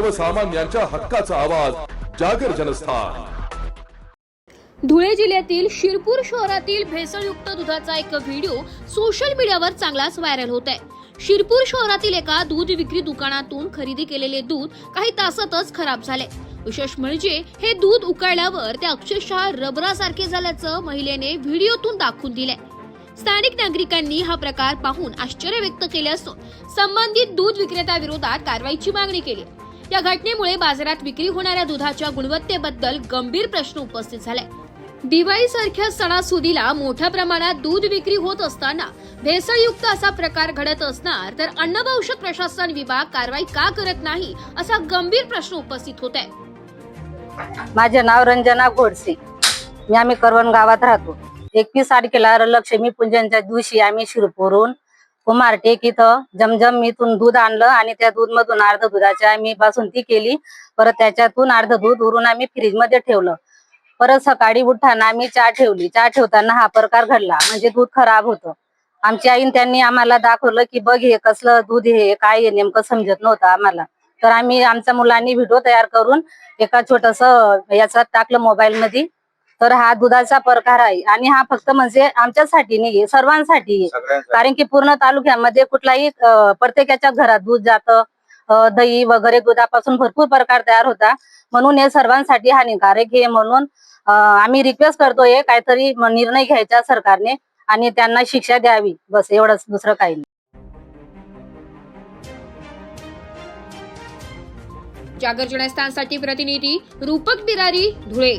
सर्वसामान्यांच्या हक्काचा आवाज जागर जनस्थान. धुळे जिल्ह्यातील शिरपूर शहरातील भेसळयुक्त दुधाचा एक व्हिडिओ सोशल मीडियावर चांगलाच व्हायरल होत आहे शिरपूर शहरातील एका दूध विक्री दुकानातून खरेदी केलेले दूध काही तासातच खराब झाले. विशेष म्हणजे हे दूध उकळल्यावर ते अक्षरशः रबरासारखे झाल्याचं महिलेने व्हिडिओतून दाखवून दिलंय. स्थानिक नागरिकांनी हा प्रकार पाहून आश्चर्य व्यक्त केले असून संबंधित दूध विक्रेत्याविरोधात कारवाईची मागणी केली. या घटनेमुळे बाजारात विक्री होणाऱ्या दुधाच्या गुणवत्तेबद्दल गंभीर प्रश्न उपस्थित झाले. दिवाळीसारख्या सणासुदीला मोठ्या प्रमाणात दूध विक्री होत असताना भेसळयुक्त असा प्रकार घडत असणार तर अन्नभौषक प्रशासन विभाग कारवाई का करत नाही असा गंभीर प्रश्न उपस्थित होत आहे माझे नाव रंजना घोडसे मी आम्ही करवण गावात राहतो. एकवीस तारखेला लक्ष्मी पूजनच्या दिवशी आम्ही शिरपूरून कुमारटेक इथं जमजम इथून दूध आणलं आणि त्या दूध मधून अर्ध दुधाची आम्ही बासुंदी केली. परत त्याच्यातून अर्ध दूध उरून आम्ही फ्रीजमध्ये ठेवलं. परत सकाळी उठताना आम्ही चहा ठेवली. चहा ठेवताना हा प्रकार घडला. म्हणजे दूध खराब होतं. आमच्या आईन त्यांनी आम्हाला दाखवलं की बघ हे कसलं दूध हे काय हे नेमकं समजत नव्हतं आम्हाला. तर आम्ही आमच्या मुलांनी व्हिडिओ तयार करून एका छोटस याच्यात टाकलं मोबाईल मध्ये तर हा दुधाचा प्रकार आहे. आणि हा फक्त म्हणजे आमच्यासाठी नाहीये सर्वांसाठी आहे कारण की पूर्ण तालुक्यामध्ये कुठलाही प्रत्येकाच्या घरात दूध जातं दही वगैरे दुधापासून भरपूर प्रकार तयार होता म्हणून हे सर्वांसाठी हानिकारक आहे म्हणून आम्ही रिक्वेस्ट करतोय काहीतरी म- निर्णय घ्यायचा सरकारने आणि त्यांना शिक्षा द्यावी. बस एवढंच. दुसरं काही नाही. जागर जनस्थानसाठी प्रतिनिधी रूपक बिरारी धुळे.